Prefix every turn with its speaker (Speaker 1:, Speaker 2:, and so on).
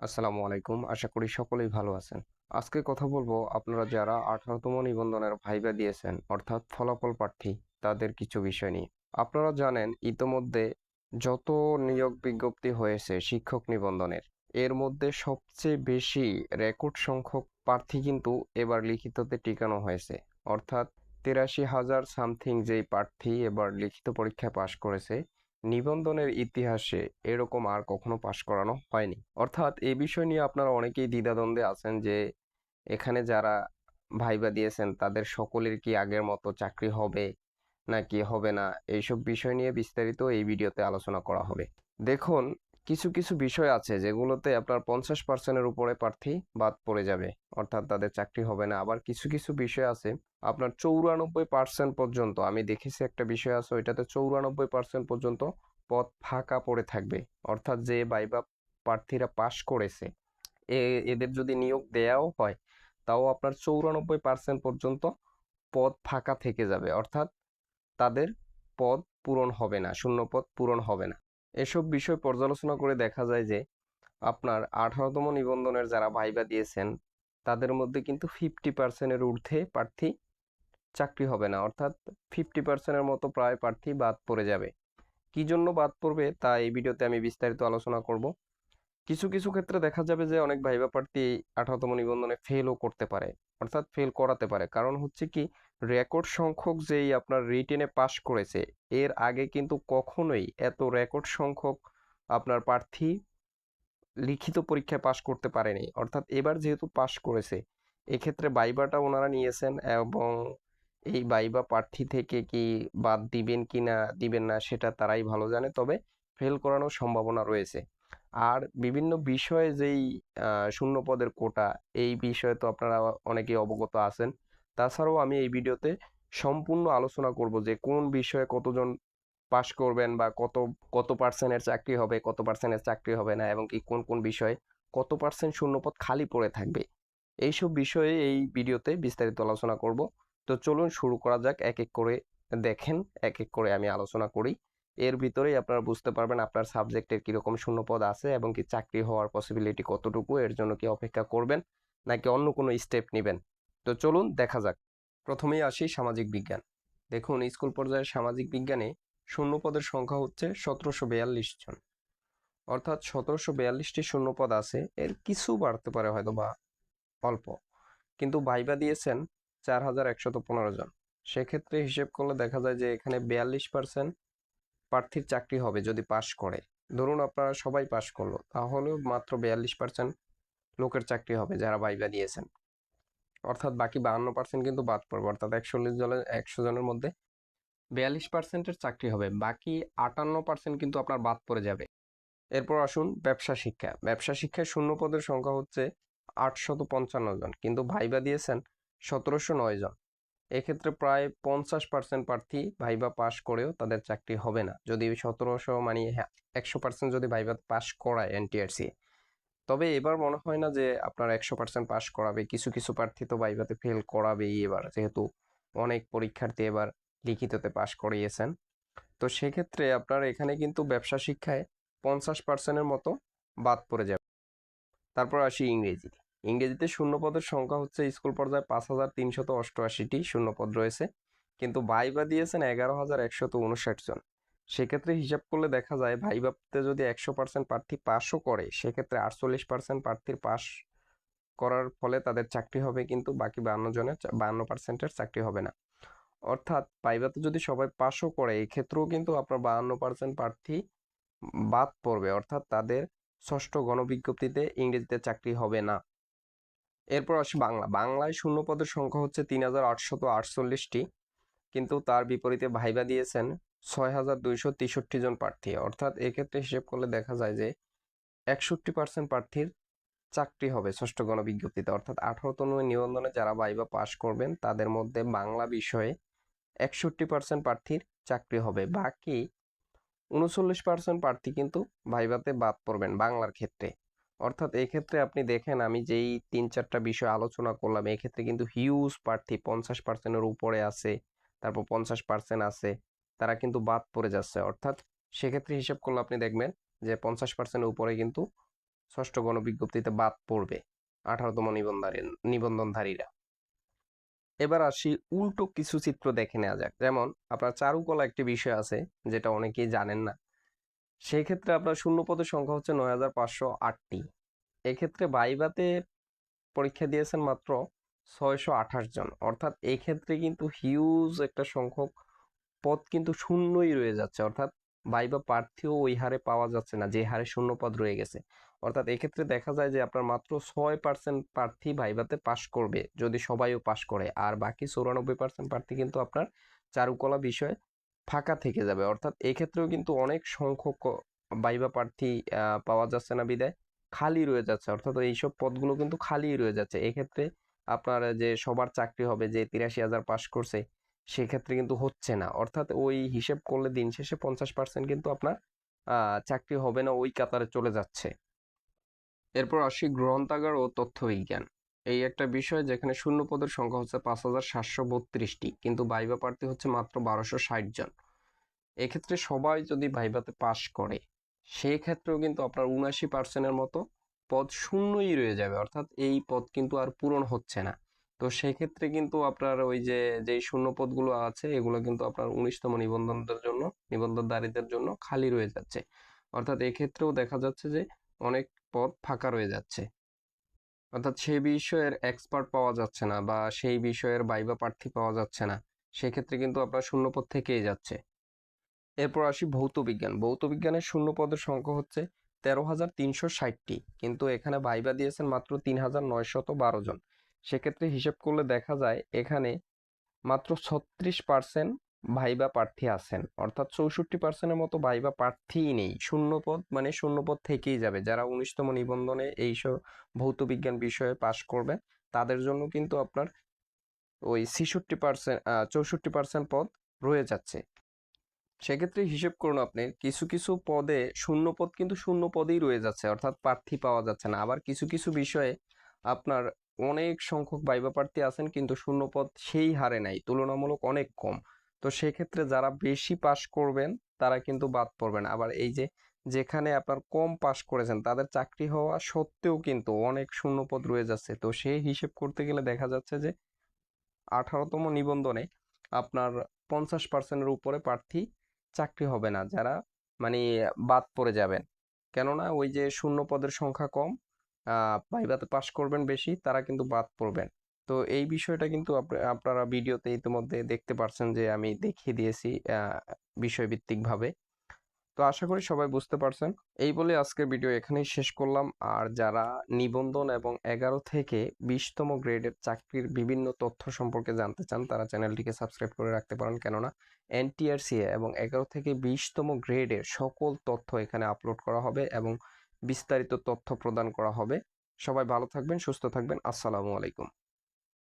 Speaker 1: আসসালামু আলাইকুম। আশা করি সকলেই ভালো আছেন। আজকে কথা বলব আপনারা যারা আঠারোতম নিবন্ধনের ভাইবা দিয়েছেন, অর্থাৎ ফলাফল প্রার্থী, তাদের কিছু বিষয় নিয়ে। আপনারা জানেন, ইতোমধ্যে যত নিয়োগ বিজ্ঞপ্তি হয়েছে শিক্ষক নিবন্ধনের, এর মধ্যে সবচেয়ে বেশি রেকর্ড সংখ্যক প্রার্থী কিন্তু এবার লিখিততে টিকানো হয়েছে। অর্থাৎ তিরাশি হাজার সামথিং যেই প্রার্থী এবার লিখিত পরীক্ষায় পাশ করেছে নিবন্ধনের ইতিহাসে এরকম আর কখনো পাশ করানো হয়নি। অর্থাৎ এই বিষয় নিয়ে আপনারা অনেকেই দ্বিধাদ্বন্দ্বে আছেন যে, এখানে যারা ভাইবা দিয়েছেন, তাদের সকলের কি আগের মতো চাকরি হবে, নাকি হবে না? এইসব বিষয় নিয়ে বিস্তারিত এই ভিডিওতে আলোচনা করা হবে। দেখুন, কিছু কিছু বিষয় আছে যেগুলোতে আপনার পঞ্চাশ পার্সেন্টের উপরে প্রার্থী বাদ পড়ে যাবে। অর্থাৎ তাদের চাকরি হবে না। আবার কিছু কিছু বিষয় আছে, আপনার চৌরানব্বই পার্সেন্ট পর্যন্ত, আমি দেখেছি একটা বিষয় আছে, ওইটাতে চৌরানব্বই পার্সেন্ট পর্যন্ত পদ ফাঁকা পড়ে থাকবে। অর্থাৎ যে বাইবা প্রার্থীরা পাশ করেছে, এ, এদের যদি নিয়োগ দেয়াও হয়, তাও আপনার চৌরানব্বই পার্সেন্ট পর্যন্ত পদ ফাঁকা থেকে যাবে। অর্থাৎ তাদের পদ পূরণ হবে না শূন্য পদ পূরণ হবে না। এসব বিষয় পর্যালোচনা করে দেখা যায় যে, আপনার আঠারোতম নিবন্ধনের যারা ভাইবা দিয়েছেন তাদের মধ্যে কিন্তু ফিফটি পার্সেন্টের ঊর্ধ্বে প্রার্থী চাকরি হবে না। অর্থাৎ ফিফটি পার্সেন্টের মতো প্রায় প্রার্থী বাদ পড়ে যাবে। কি জন্য বাদ পড়বে তা এই ভিডিওতে আমি বিস্তারিত আলোচনা করব। কিছু কিছু ক্ষেত্রে দেখা যাবে যে অনেক ভাইবা প্রার্থী আঠারোতম নিবন্ধনে ফেলও করতে পারে। অর্থাৎ ফেল করাতে পারে। কারণ হচ্ছে কি রেকর্ড সংখ্যক যেই আপনার রিটেনে পাশ করেছে, এর আগে কিন্তু কখনোই এত রেকর্ড সংখ্যক আপনার প্রার্থী লিখিত পরীক্ষায় পাশ করতে পারেনি। অর্থাৎ এবার যেহেতু পাশ করেছে, এক্ষেত্রে বাইবাটা ওনারা নিয়েছেন এবং এই বাইবা প্রার্থী থেকে কি বাদ দিবেন কি না, দিবেন না সেটা তারাই ভালো জানে, তবে ফেল করানোর সম্ভাবনা রয়েছে। আর বিভিন্ন বিষয়ে যেই শূন্য পদের কোটা, এই বিষয়ে তো আপনারা অনেকেই অবগত আছেন। তাছাড়াও আমি এই ভিডিওতে সম্পূর্ণ আলোচনা করব যে কোন বিষয়ে কতজন পাশ করবেন বা কত কত পার্সেন্টের চাকরি হবে, কত পার্সেন্টের চাকরি হবে না এবং কি কোন কোন বিষয়ে কত পার্সেন্ট শূন্যপদ খালি পড়ে থাকবে। এইসব বিষয়ে এই ভিডিওতে বিস্তারিত আলোচনা করব। তো চলুন শুরু করা যাক, এক এক করে দেখেন, এক এক করে আমি আলোচনা করি। এর ভিতরেই আপনারা বুঝতে পারবেন আপনার সাবজেক্টের কীরকম শূন্যপদ আছে এবং কি চাকরি হওয়ার পসিবিলিটি কতটুকু, এর জন্য কি অপেক্ষা করবেন নাকি অন্য কোনো স্টেপ নেবেন। তো চলুন দেখা যাক। প্রথমেই আসি সামাজিক বিজ্ঞান। দেখুন, স্কুল পর্যায়ের সামাজিক বিজ্ঞানে শূন্যপদের সংখ্যা হচ্ছে সতেরোশো বিয়াল্লিশ জন। অর্থাৎ সতেরোশো বিয়াল্লিশটি শূন্যপদ আছে, এর কিছু বাড়তে পারে হয়তো বা অল্প। কিন্তু ভাইবা দিয়েছেন চার হাজার একশত পনেরো জন। সেক্ষেত্রে হিসেব করলে দেখা যায় যে এখানে বিয়াল্লিশ পার্সেন্ট প্রার্থীর চাকরি হবে যদি পাশ করে। ধরুন আপনারা সবাই পাশ করল, তাহলেও মাত্র বিয়াল্লিশ পার্সেন্ট লোকের চাকরি হবে যারা ভাইবা দিয়েছেন। অর্থাৎ বাকি বাহান্ন পার্সেন্ট কিন্তু বাদ পড়বে, অর্থাৎ একচল্লিশ জনের, একশো জনের মধ্যে বিয়াল্লিশ পার্সেন্টের চাকরি হবে, বাকি আটান্ন পার্সেন্ট কিন্তু আপনার বাদ পড়ে যাবে। এরপর আসুন ব্যবসা শিক্ষা। ব্যবসা শিক্ষায় শূন্য পদের সংখ্যা হচ্ছে আটশত পঞ্চান্ন জন, কিন্তু ভাইবা দিয়েছেন সতেরোশো নয় জন। এক্ষেত্রে প্রায় পঞ্চাশ পার্সেন্ট প্রার্থী ভাইবা পাশ করেও তাদের চাকরি হবে না। যদি সতেরোশো মানে হ্যাঁ একশো পার্সেন্ট যদি ভাইবা পাশ করায় এনটিআরসি তবে এবার মনে হয় না যে আপনার একশো পার্সেন্ট পাশ করাবে, কিছু কিছু প্রার্থী তো ভাইভাতে ফেল করাবেই এবার, যেহেতু অনেক পরীক্ষার্থী এবার লিখিততে পাশ করিয়েছেন। তো সেক্ষেত্রে আপনার এখানে কিন্তু ব্যবসা শিক্ষায় পঞ্চাশ পার্সেন্টের মতো বাদ পড়ে যাবে। তারপর আসি ইংরেজি ইংরেজিতে শূন্যপদের সংখ্যা হচ্ছে স্কুল পর্যায়ে পাঁচ হাজার তিনশত অষ্টআশিটি শূন্যপদ রয়েছে। কিন্তু ভাইবা দিয়েছেন এগারো হাজার একশত উনষাট জন। সেক্ষেত্রে হিসাব করলে দেখা যায় ভাইভাতে যদি একশো পার্সেন্ট প্রার্থী পাশও করে, সেক্ষেত্রে আটচল্লিশ পার্সেন্ট প্রার্থীর পাশ করার ফলে তাদের চাকরি হবে, কিন্তু বাকি বান্ন জনের বান্ন পার্সেন্টের চাকরি হবে না। অর্থাৎ ভাইভাতে যদি সবাই পাশও করে এই ক্ষেত্রেও কিন্তু আপনার বাহান্ন পার্সেন্ট প্রার্থী বাদ পড়বে। অর্থাৎ তাদের ষষ্ঠ গণবিজ্ঞপ্তিতে ইংরেজিতে চাকরি হবে না। এরপর আসি বাংলা। বাংলায় শূন্য পদের সংখ্যা হচ্ছে তিন হাজার আটশত আটচল্লিশটি, কিন্তু তার বিপরীতে ভাইবা দিয়েছেন ছয় হাজার দুইশো তেষট্টি জন প্রার্থী। অর্থাৎ এক্ষেত্রে হিসেব করলে দেখা যায় যে একষট্টি পার্সেন্ট প্রার্থীর চাকরি হবে ষষ্ঠ গণবিজ্ঞপ্তিতে। অর্থাৎ আঠারোতম নিবন্ধনে যারা ভাইবা পাশ করবেন, তাদের মধ্যে বাংলা বিষয়ে একষট্টি পার্সেন্ট প্রার্থীর চাকরি হবে। বাকি উনচল্লিশ পার্সেন্ট প্রার্থী কিন্তু ভাইভাতে বাদ পড়বেন বাংলার ক্ষেত্রে। অর্থাৎ এক্ষেত্রে আপনি দেখেন, আমি যেই তিন চারটা বিষয় আলোচনা করলাম, এক্ষেত্রে কিন্তু হিউজ প্রার্থী পঞ্চাশ পার্সেন্টের উপরে আছে, তারপর পঞ্চাশ পার্সেন্ট আছে, তারা কিন্তু বাদ পড়ে যাচ্ছে। অর্থাৎ সেক্ষেত্রে হিসাব করলে আপনি দেখবেন যে পঞ্চাশ পার্সেন্টের উপরে কিন্তু ষষ্ঠ গণবিজ্ঞপ্তিতে বাদ পড়বে আঠারোতম নিবন্ধধারী নিবন্ধনধারীরা। এবার আসি উল্টো কিছু চিত্র দেখে নেওয়া যাক। যেমন আপনার চারুকলা একটি বিষয় আছে, যেটা অনেকেই জানেন না। সেই ক্ষেত্রে আপনার শূন্য পদের সংখ্যা হচ্ছে নয় হাজার পাঁচশো আটটি। এক্ষেত্রে বাইবাতে পরীক্ষা দিয়েছেন মাত্র ছয়শো আঠাশ জন। অর্থাৎ এক্ষেত্রে কিন্তু হিউজ একটা সংখ্যক পদ কিন্তু শূন্যই রয়ে যাচ্ছে। অর্থাৎ বাইবা প্রার্থীও ওই হারে পাওয়া যাচ্ছে না, যে হারে শূন্য পদ রয়ে গেছে। অর্থাৎ এক্ষেত্রে দেখা যায় যে আপনার মাত্র ছয় পার্সেন্ট প্রার্থী ভাইবাতে পাশ করবে, যদি সবাইও পাশ করে। আর বাকি চৌরানব্বই পার্সেন্ট প্রার্থী কিন্তু আপনার চারুকলা বিষয়ে ফাঁকা থেকে যাবে। অর্থাৎ এক্ষেত্রেও কিন্তু অনেক সংখ্যক বাইবা প্রার্থী পাওয়া যাচ্ছে না বিদায়, খালি রয়ে যাচ্ছে। অর্থাৎ এইসব পদগুলো কিন্তু খালি রয়ে যাচ্ছে। এক্ষেত্রে আপনার যে সবার চাকরি হবে, যে তিরাশি হাজার পাশ করছে সেক্ষেত্রে কিন্তু হচ্ছে না। অর্থাৎ ওই হিসেব করলে দিন শেষে পঞ্চাশ পার্সেন্ট কিন্তু আপনার চাকরি হবে না, ওই কাতারে চলে যাচ্ছে। এরপর আসি গ্রন্থাগার ও তথ্য বিজ্ঞান এই একটা বিষয় যেখানে শূন্য পদের সংখ্যা হচ্ছে পাঁচ হাজার সাতশো বত্রিশটি, কিন্তু ভাইবা প্রার্থী হচ্ছে মাত্র বারোশো ষাট জন। এক্ষেত্রে সবাই যদি ভাইবাতে পাশ করে সেই ক্ষেত্রেও কিন্তু আপনার উনাশি পার্সেন্টের মতো পদ শূন্যই রয়ে যাবে। অর্থাৎ এই পদ কিন্তু আর পূরণ হচ্ছে না। তো সেক্ষেত্রে কিন্তু আপনার ওই যে, যেই শূন্য পদগুলো আছে, এগুলো কিন্তু আপনার উনিশতম নিবন্ধনদের জন্য নিবন্ধনধারীদের জন্য খালি রয়ে যাচ্ছে। অর্থাৎ এক্ষেত্রেও দেখা যাচ্ছে যে, অনেক পদ ফাঁকা রয়ে যাচ্ছে। অর্থাৎ সেই বিষয়ের এক্সপার্ট পাওয়া যাচ্ছে না বা সেই বিষয়ের বাইবা প্রার্থী পাওয়া যাচ্ছে না। সেক্ষেত্রে কিন্তু আপনার শূন্য পদ থেকেই যাচ্ছে। এরপর আসি ভৌত বিজ্ঞান। ভৌত বিজ্ঞানের শূন্য পদের সংখ্যা হচ্ছে তেরো হাজার তিনশো ষাটটি। কিন্তু এখানে ভাইবা দিয়েছেন মাত্র তিন হাজার নয়শত বারো জন। সেক্ষেত্রে হিসেব করলে দেখা যায় এখানে মাত্র ছত্রিশ পার্সেন্ট ভাইবা প্রার্থী আছেন। অর্থাৎ চৌষট্টি পার্সেন্টের মতো ভাইবা প্রার্থীই নেই। শূন্যপদ মানে শূন্যপদ থেকেই যাবে। যারা উনিশতম নিবন্ধনে এইসব ভৌত বিজ্ঞান বিষয়ে পাশ করবে তাদের জন্য কিন্তু আপনার ওই ছেষট্টি পার্সেন্ট চৌষট্টি পার্সেন্ট পদ রয়ে যাচ্ছে। সেক্ষেত্রে হিসেব করুন আপনি, কিছু কিছু পদে শূন্য পদ কিন্তু শূন্য পদেই রয়ে যাচ্ছে। অর্থাৎ প্রার্থী পাওয়া যাচ্ছে না। আবার কিছু কিছু বিষয়ে আপনার অনেক সংখ্যক বাইবা প্রার্থী আছেন, কিন্তু শূন্য পদ সেই হারে নাই, তুলনামূলক অনেক কম। তো সেক্ষেত্রে যারা বেশি পাশ করবেন, তারা কিন্তু বাদ পড়বেন। আবার এই যে, যেখানে আপনার কম পাশ করেছেন, তাদের চাকরি হওয়া সত্ত্বেও কিন্তু অনেক শূন্য পদ রয়ে যাচ্ছে। তো সেই হিসেব করতে গেলে দেখা যাচ্ছে যে, আঠারোতম নিবন্ধনে আপনার পঞ্চাশ পার্সেন্টের উপরে প্রার্থী চাকরি হবে না, যারা মানে বাদ পড়ে যাবেন। কেননা ওই যে শূন্য পদের সংখ্যা কম ভাইভাতে পাশ করবেন বেশি, তারা কিন্তু বাদ পড়বেন। তো এই বিষয়টা কিন্তু আপ- আপনারা ভিডিওতে ইতিমধ্যে দেখতে পারছেন যে আমি দেখিয়ে দিয়েছি আহ বিষয়ভিত্তিক ভাবে তো আশা করি সবাই বুঝতে পারছেন। এই বলে আজকের ভিডিও এখানেই শেষ করলাম। আর যারা নিবন্ধন এবং এগারো থেকে বিশতম গ্রেডের চাকরির বিভিন্ন তথ্য সম্পর্কে জানতে চান, তারা চ্যানেলটিকে সাবস্ক্রাইব করে রাখতে পারেন। কেননা এনটিআরসিএ এবং এগারো থেকে বিশতম গ্রেডের সকল তথ্য এখানে আপলোড করা হবে এবং বিস্তারিত তথ্য প্রদান করা হবে। সবাই ভালো থাকবেন সুস্থ থাকবেন। আসসালামু আলাইকুম।